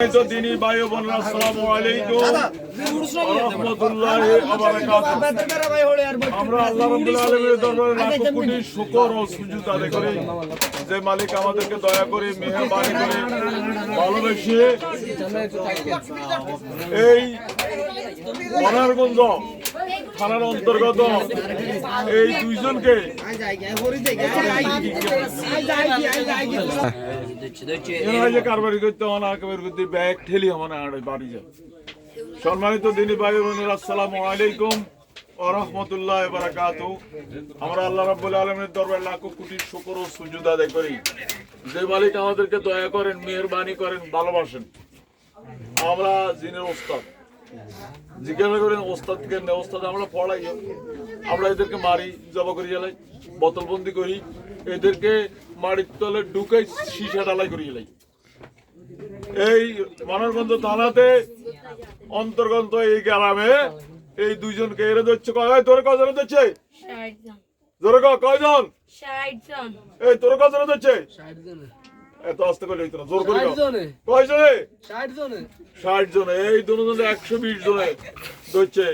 তো দিনী ভাই ও বোনেরা আসসালামু আলাইকুম। রহমতুল্লাহি ওয়া বারাকাতুহু। আমরা আল্লাহ রাব্বুল আলামিনের দরবারে লাখো কোটি শুকর ও সুজুদ আদায় করি। যে মালিক আমাদেরকে দয়া করে মেহেরবানি করে ভালোবেসে এই মনারগঞ্জ থানার অন্তর্গত এই দুইজনকে কারবারি করতে করতে ব্যাগ ঠেলি আমার বাড়ি যায় সম্মানিত দিনী ভাই বোনের, আসসালামু আলাইকুম রহমতুল্লাহ বারাকাতু আমরা আল্লাহ রাব্বুল আলমের দরবার লাখো কোটি শুকর ও সুজুদ আদায় করি। যে মালিক আমাদেরকে দয়া করেন, মেহেরবানি করেন, ভালোবাসেন। আমরা জিনের ওস্তাদ জিজ্ঞাসা করেন ওস্তাদ কেন ওস্তাদ আমরা পড়াই আমরা এদেরকে মারি জবা করি জ্বালাই বোতলবন্দি করি। এদেরকে মাটির তলে ঢুকে সীসা ডালাই করি জ্বালাই এই মানবগঞ্জ থানাতে অন্তর্গত এই গ্রামে এই দুইজনকে এরে ধরছে কয়? তোর কজন ধরছে জোরে কয়জন? এই তোর কজন ধরছে এত আস্তে করে হইতো না জোর করে কও। কয়জনে? ষাট জনে। এই দুজনে একশো বিশ জনে ধরছে।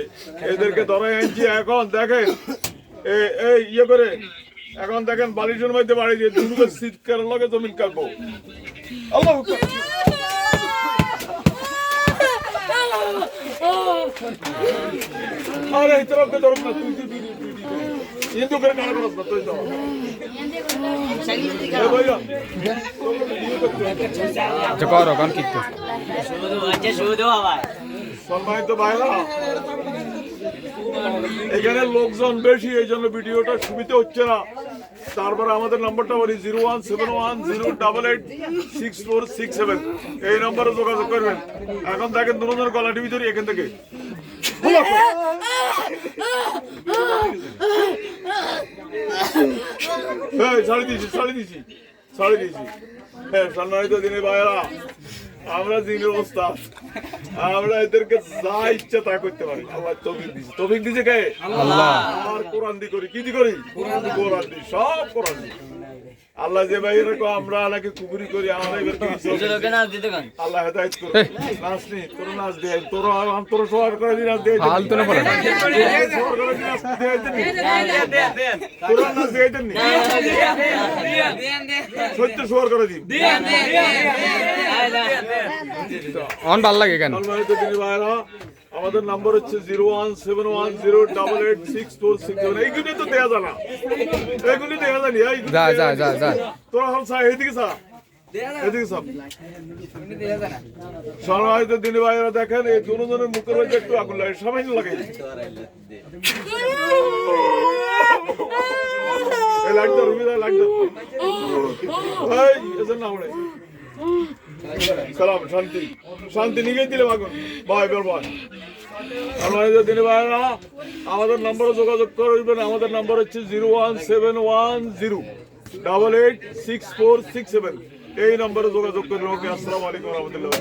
এদেরকে ধরে আনছি এখন দেখেন এই ইয়ে করে এখন দেখেন বালিশের মধ্যে বাড়ি দিয়ে দুটো শীতকার লগে জমিন কাটবো। আল্লাহ আরে ধরুন না তুই ভাইয়া আচ্ছা সম্মানিত ভাইরা এখানে লোকজন বেশি এই জন্য ভিডিওটা সুবিধা হচ্ছে না। তারপরে আমাদের নাম্বারটা বলি zero one seven one zero double eight six four six seven. এই নম্বরে যোগাযোগ করবেন। এখন দেখেন দুজনের গলা টিভি ধরি এখান থেকে। হ্যাঁ ছাড়ি দিয়েছি ছাড়ি দিয়েছি ছাড়ি দিয়েছি হ্যাঁ সম্মানিত দিনে ভাইরা আমরা দিনের অবস্থা। আমরা এদেরকে যা ইচ্ছা তা করতে পারি। আল্লাহ তৌফিক দিছে। তৌফিক দিছে কে? আল্লাহ। আর কোরআন দি করি। কি দি করি? কোরআন দি। সব কোরআন দি। আল্লাহ যে ভাই এরকম আমরা আল্লাহকে কুকুরি করি আমরা এবার কি আল্লাহ হেদায়েত করুন নাচ নি তোর নাচ দে। তোর তোর সবার করে দিন নাচ দে। ফালতু না পড়ে সবার করে দিন নাচ দে। তোর নাচ দে দেন নি সত্য সবার করে দিন। অন ভালো লাগে কেন? আমাদের নাম্বার হচ্ছে zero one seven one zero double eight six four six seven. এইগুলি তো দেয়া জানা এইগুলি দেয়া জানি যা, যা। যা, যা। তোরা হল সা এদিকে সা এদিকে সব সম্মানিত দিনী ভাইরা দেখেন এই দুজনের মুখের মধ্যে একটু আগুন লাগে। লাগে। লাগতো লাগতো এই সালাম, শান্তি। শান্তি দিলে আগুন। ভাই, বের ভাই আমাদের নম্বরে যোগাযোগ করবেন আমাদের নাম্বার হচ্ছে zero one seven one zero double eight six four six seven. এই নম্বরে যোগাযোগ করবেন। ওকে, আসসালামু আলাইকুম রহমতুল্লাহ।